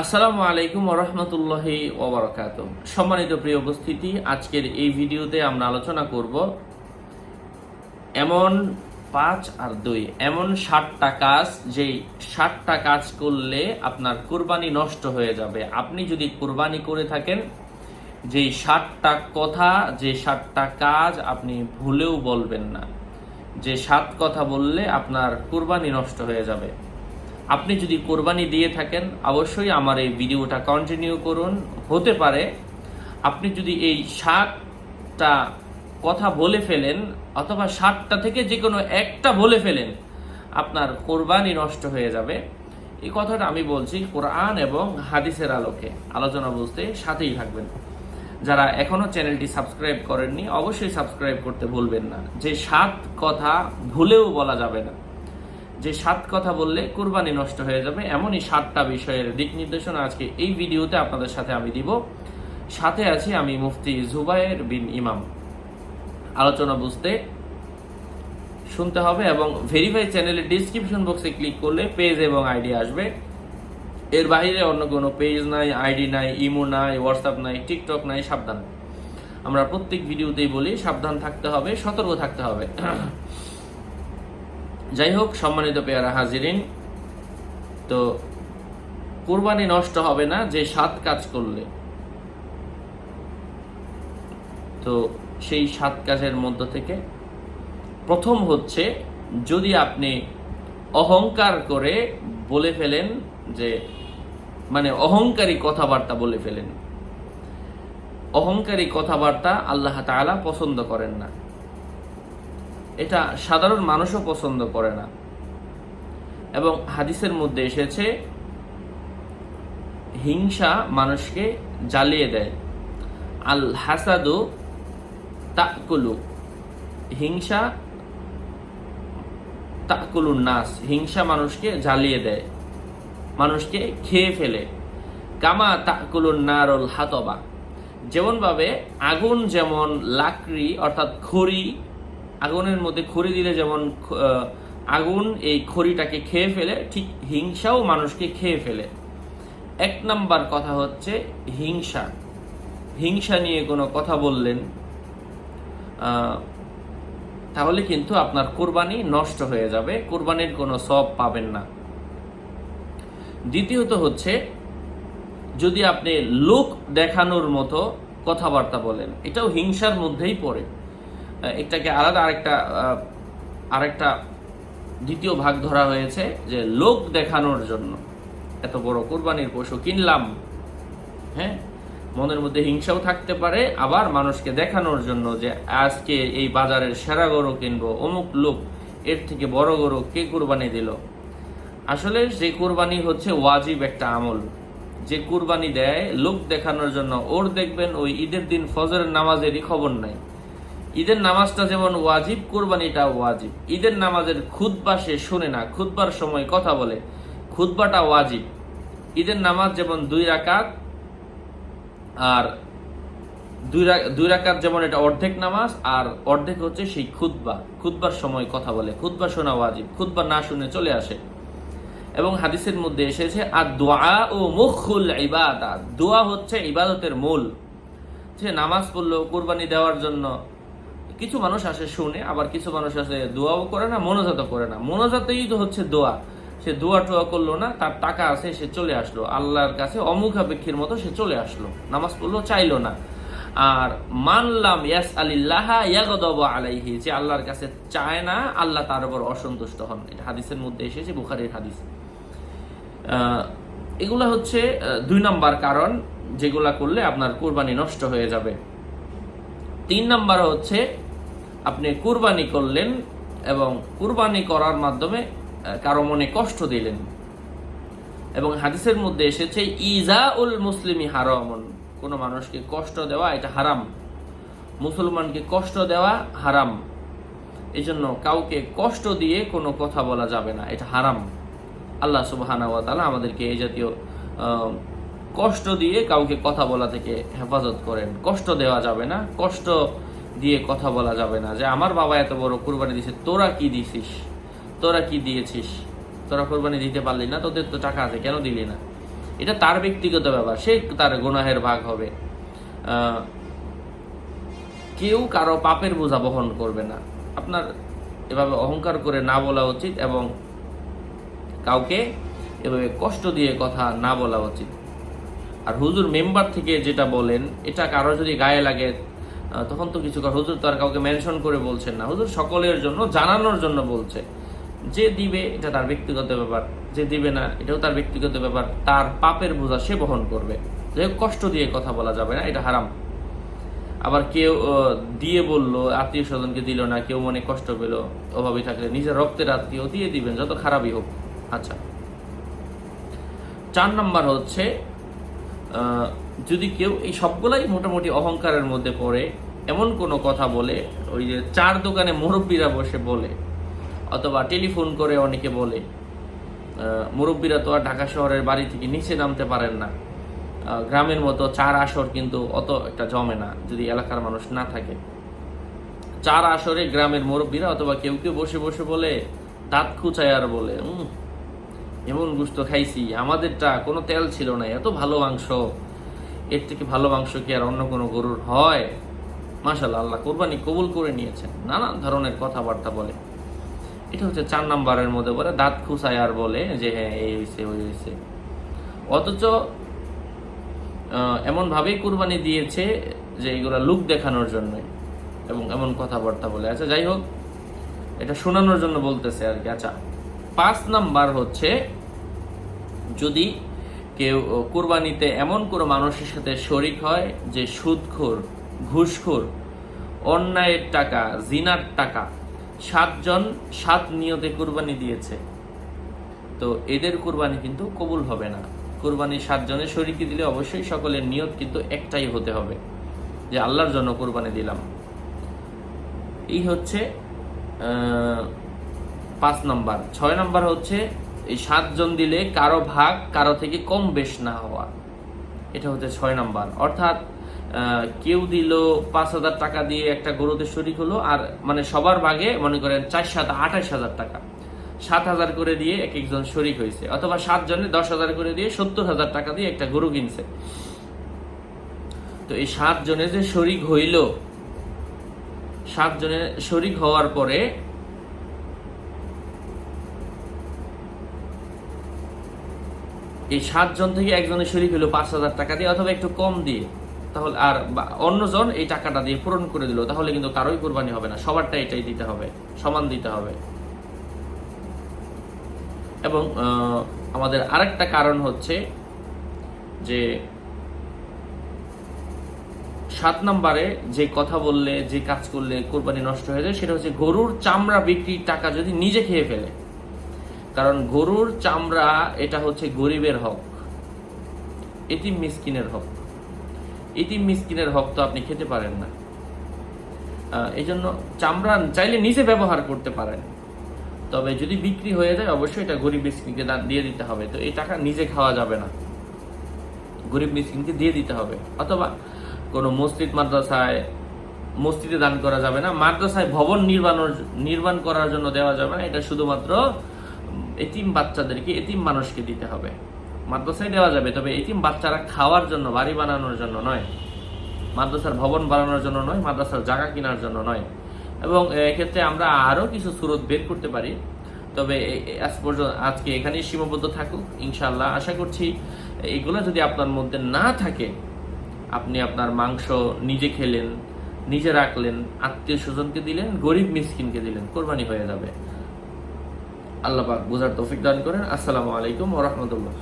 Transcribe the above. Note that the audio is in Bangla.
আসসালামু আলাইকুম ওরহমতুল্লাহি ওবরাকাত সম্মানিত প্রিয় উপস্থিতি, আজকের এই ভিডিওতে আমরা আলোচনা করব এমন পাঁচ আর দুই, এমন ষাটটা কাজ, যেই ষাটটা কাজ করলে আপনার কুরবানি নষ্ট হয়ে যাবে। আপনি যদি কুরবানি করে থাকেন, যেই ষাটটা কথা, যে ষাটটা কাজ আপনি ভুলেও বলবেন না। যে সাত কথা বললে আপনার কুরবানি নষ্ট হয়ে যাবে। আপনি যদি কোরবানি দিয়ে থাকেন, অবশ্যই আমার এই ভিডিওটা কন্টিনিউ করুন। হতে পারে আপনি যদি এই সাতটা কথা বলে ফেলেন, অথবা সাতটা থেকে যে কোনো একটা বলে ফেলেন, আপনার কোরবানি নষ্ট হয়ে যাবে। এই কথাটা আমি বলছি কোরআন এবং হাদিসের আলোকে। আলোচনা বুঝতে সাথেই থাকবেন। যারা এখনও চ্যানেলটি সাবস্ক্রাইব করেননি, অবশ্যই সাবস্ক্রাইব করতে ভুলবেন না। যে সাত কথা ভুলেও বলা যাবে না। যে সাত কথা বললে কুরবানি নষ্ট হয়ে যাবে, এমনই সাতটা বিষয়ের দিক নির্দেশনা আজকে এই ভিডিওতে আপনাদের সাথে আমি দিব। সাথে আছি আমি মুফতি জুবায়ের বিন ইমাম। আলোচনা বুঝতে শুনতে হবে এবং ভেরিফাই চ্যানেলের ডিসক্রিপশন বক্সে ক্লিক করলে পেজ এবং আইডি আসবে। এর বাইরে অন্য কোনো পেজ নাই আইডি নাই ইমো নাই হোয়াটসঅ্যাপ নাই টিকটক নাই, সাবধান। আমরা প্রত্যেক ভিডিওতেই বলি সাবধান থাকতে হবে, সতর্ক থাকতে হবে। যাই হোক সম্মানিত পেয়ারা হাজিরিন, তো কুরবানি নষ্ট হবে না যে সাত কাজ করলে। তো সেই সাত কাজের মধ্য থেকে প্রথম হচ্ছে, যদি আপনি অহংকার করে বলে ফেলেন যে মানে অহংকারী কথাবার্তা বলে ফেলেন। অহংকারী কথাবার্তা আল্লাহ তাআলা পছন্দ করেন না। এটা সাধারণ মানুষও পছন্দ করে না। এবং হাদিসের মধ্যে এসেছে, হিংসা মানুষকে জ্বালিয়ে দেয়। আল হাসাদু তাকুলু, হিংসা তাকুলুন নাস, হিংসা মানুষকে জ্বালিয়ে দেয়, মানুষকে খেয়ে ফেলে। কামা তাকুলুন নারুল হাতবা, যেমনভাবে আগুন যেমন লাকড়ি অর্থাৎ খড়ি আগুনের মধ্যে খড়ি দিলে যেমন আগুন এই খড়িটাকে খেয়ে ফেলে, ঠিক হিংসাও মানুষকে খেয়ে ফেলে। এক নাম্বার কথা হচ্ছে হিংসা। হিংসা নিয়ে কোনো কথা বললেন তাহলে কিন্তু আপনার কোরবানি নষ্ট হয়ে যাবে, কোরবানির কোনো সব পাবেন না। দ্বিতীয়ত হচ্ছে, যদি আপনি লোক দেখানোর মতো কথাবার্তা বলেন, এটাও হিংসার মধ্যেই পড়ে। এটাকে আলাদা আরেকটা আরেকটা দ্বিতীয় ভাগ ধরা হয়েছে যে লোক দেখানোর জন্য। এত বড় কোরবানির পশু কিনলাম। হ্যাঁ? মনের মধ্যে হিংসাও থাকতে পারে, আবার মানুষকে দেখানোর জন্য যে আজকে এই বাজারের সেরা গরু কিনবো, অমুক লোক, এর থেকে বড় গরু কে কোরবানি দিল? আসলে যে কোরবানি হচ্ছে ওয়াজিব একটা আমল। যে কুরবানি দেয়, লোক দেখানোর জন্য, ওর দেখবেন ওই ঈদের দিন ফজরের নামাজেরই খবর নাই। ঈদের নামাজটা যেমন ওয়াজিব কোরবানিটা ওয়াজিব। ঈদের নামাজের খুতবা সে শোনে না, খুতবার সময় কথা বলে। খুতবাটা ওয়াজিব। ঈদের নামাজ যেমন দুই রাকাত আর দুই রাকাত যেমন এটা অর্ধেক নামাজ, আর অর্ধেক হচ্ছে সেই খুতবা। খুতবার সময় কথা বলে। খুতবা শোনা ওয়াজিব, খুতবা না শুনে চলে আসে। এবং হাদিসের মধ্যে এসেছে আর দোয়া ও মুখুল ইবাদা দোয়া হচ্ছে ইবাদতের মূল। সে নামাজ পড়ল, কোরবানি দেওয়ার জন্য কিছু মানুষ আসে শুনে, আবার কিছু মানুষ আসে দোয়াও করে না মনোজাত করে না। মনোজাতেই তো হচ্ছে দোয়া। সে দোয়া টোয়া করল না, তার টাকা আছে, সে চলে আসলো। আল্লাহর কাছে অমুখাপেক্ষীর মতো সে চলে আসলো। নামাজ পড়ল, চাইলো না। আর মানলাম ইয়াস আলিল্লাহা ইয়াগদব আলাইহি, যে আল্লাহর কাছে চায় না, আল্লাহ তার উপর অসন্তুষ্ট হন। এটা হাদিসের মধ্যে এসেছে, বুখারির হাদিস। এগুলা হচ্ছে দুই নাম্বার কারণ যেগুলা করলে আপনার কোরবানি নষ্ট হয়ে যাবে। তিন নম্বর হচ্ছে, আপনি কুরবানি করলেন এবং কুরবানি করার মাধ্যমে কারও মনে কষ্ট দিলেন। এবং হাদিসের মধ্যে এসেছে ইজা উল মুসলিমি হারামন। কোনো মানুষকে কষ্ট দেওয়া, এটা হারাম। মুসলমানকে কষ্ট দেওয়া হারাম। এই জন্য কাউকে কষ্ট দিয়ে কোনো কথা বলা যাবে না, এটা হারাম। আল্লাহ সুবহানা আমাদেরকে এই জাতীয় কষ্ট দিয়ে কাউকে কথা বলা থেকে হেফাজত করেন। কষ্ট দেওয়া যাবে না, কষ্ট দিয়ে কথা বলা যাবে না। যে আমার বাবা এত বড় কুরবানি দিছে, তোরা কি দিছিস? তোরা কি দিয়েছিস? তোরা কোরবানি দিতে পারলি না, তোদের তো টাকা আছে, কেন দিলি না? এটা তার ব্যক্তিগত ব্যাপার, সে তার গুনাহের ভাগ হবে। কেউ কারও পাপের বোঝা বহন করবে না। আপনার এভাবে অহংকার করে না বলা উচিত এবং কাউকে এভাবে কষ্ট দিয়ে কথা না বলা উচিত। আর হুজুর মেম্বার থেকে যেটা বলেন এটা কারও যদি গায়ে লাগে তখন তো কিছু হুজুর তো আর কাউকে মেনশন করে বলছেন না। হুজুর সকলের জন্য জানানোর জন্য বলছে। যে দিবে এটা তার ব্যক্তিগত ব্যাপার। যে দিবে না এটাও তার ব্যক্তিগত ব্যাপার। তার পাপের বোঝা সে বহন করবে। হোক, কষ্ট দিয়ে কথা বলা যাবে না এটা হারাম। আবার কেউ দিয়ে বলল আত্মীয় স্বজনকে দিল না কেউ মনে কষ্ট পেল অভাবে থাকলে নিজের রক্তের আত্মীয় দিয়ে দিবেন যত খারাপই হোক। আচ্ছা। চার নাম্বার হচ্ছে যদি কেউ এই সবগুলাই মোটামুটি অহংকারের মধ্যে পড়ে এমন কোনো কথা বলে ওই যে চার দোকানে মুরব্বীরা বসে বলে অথবা টেলিফোন করে অনেকে বলে মুরব্বীরা তো আর ঢাকা শহরের বাড়ি থেকে নিচে নামতে পারেন না। গ্রামের মতো চার আসর কিন্তু অত একটা জমে না যদি এলাকার মানুষ না থাকে। চার আসরে গ্রামের মুরব্বীরা অথবা কেউ কেউ বসে বসে বলে দাঁত খুচায় আর বলে "উম, এমন গুস্ত খাইছি, আমাদেরটা কোনো তেল ছিল না, এত ভালো মাংস। এর থেকে ভালো মাংস কি আর অন্য কোনো গরুর হয়? মাশাল্লাহ আল্লাহ কোরবানি কবুল করে নিয়েছেন। নানান ধরনের কথাবার্তা বলে। এটা হচ্ছে চার নাম্বারের মধ্যে বলে, দাঁত খুসায় আর বলে যে হ্যাঁ এই হয়েছে ওই হয়েছে অথচ এমনভাবেই কুরবানি দিয়েছে যে, এগুলা লুক দেখানোর জন্য এবং এমন কথাবার্তা বলে। আচ্ছা যাই হোক, এটা শোনানোর জন্য বলতেছে আর কি। আচ্ছা পাঁচ নাম্বার হচ্ছে, যদি কেউ কুরবানিতে এমন কোনো মানুষের সাথে শরিক হয় যে সুদখোর, ঘুষখোর, অন্যায়ের টাকা, জিনার টাকা, সাতজন, সাত নিয়তে কুরবানি দিয়েছে, তো এদের কুরবানি কিন্তু কবুল হবে না। কুরবানি সাতজনের শরিকি দিলে অবশ্যই সকলের নিয়ত কিন্তু একটাই হতে হবে, যে আল্লাহর জন্য কুরবানি দিলাম। এই হচ্ছে পাঁচ নাম্বার। ছয় নাম্বার হচ্ছে, এই সাতজন দিলে কারও ভাগ, কারও থেকে কম বেশ না হওয়া। এটা হচ্ছে ছয় নাম্বার। অর্থাৎ কেউ দিল পাঁচ হাজার টাকা দিয়ে একটা গরুতে শরিক হলো, আর মানে সবার ভাগে মনে করেন চার সাত, আঠাশ হাজার টাকা। সাত হাজার করে দিয়ে এক একজন শরিক হয়েছে, অথবা সাত জনে দশ হাজার করে দিয়ে সত্তর হাজার টাকা দিয়ে একটা গরু কিনছে। তো এই সাত জনে যে শরিক হইল সাত জনে শরিক হওয়ার পরে এই সাতজন থেকে একজনের শরিক হলো পাঁচ হাজার টাকা দিয়ে, অথবা একটু কম দিয়ে। তাহলে আর অন্যজন এই টাকাটা দিয়ে পূরণ করে দিল, তাহলে কিন্তু কারোই কোরবানি হবে না। সবারটা এটাই দিতে হবে, সমান দিতে হবে। এবং আমাদের আরেকটা কারণ হচ্ছে যে সাত নম্বরে যে কথা বললে, যে কাজ করলে কোরবানি নষ্ট হয়ে যায়, সেটা হচ্ছে গরুর চামড়া বিক্রির টাকা যদি নিজে খেয়ে ফেলে কারণ গরুর চামড়া, এটা হচ্ছে গরিবের হক। এতিম মিসকিনের হক। এতিম মিসকিনের হক তো আপনি খেতে পারেন না। এই জন্য চামড়া চাইলে নিজে ব্যবহার করতে পারেন। তবে যদি বিক্রি হয়ে যায়, অবশ্যই এটা গরিব মিসকিনকে দিয়ে দিতে হবে। তো এই টাকা নিজে খাওয়া যাবে না। গরিব মিসকিনকে দিয়ে দিতে হবে। অথবা কোনো মসজিদ, মাদ্রাসায়, মসজিদে দান করা যাবে না। মাদ্রাসায় ভবন নির্মাণের নির্মাণ করার জন্য দেওয়া যাবে না। এটা শুধুমাত্র এতিম বাচ্চাদেরকে এতিম মানুষকে দিতে হবে। মাদ্রাসায় দেওয়া যাবে, তবে এতিম বাচ্চারা খাওয়ার জন্য, বাড়ি বানানোর জন্য নয়। মাদ্রাসার ভবন বানানোর জন্য নয়, মাদ্রাসার জায়গা কেনার জন্য নয়। এবং এক্ষেত্রে আমরা আরও কিছু সুরত বের করতে পারি। তবে আজ পর্যন্ত, আজকে এখানেই সীমাবদ্ধ থাকুক ইনশাল্লাহ আশা করছি, এগুলো যদি আপনার মধ্যে না থাকে, আপনি আপনার মাংস নিজে খেলেন, নিজে রাখলেন, আত্মীয় স্বজনকে দিলেন, গরিব মিসকিনকে দিলেন, কোরবানি হয়ে যাবে। আল্লাহ পাক বোঝার তৌফিক দান করেন। আসসালামু আলাইকুম ওরহমতুল্লাহ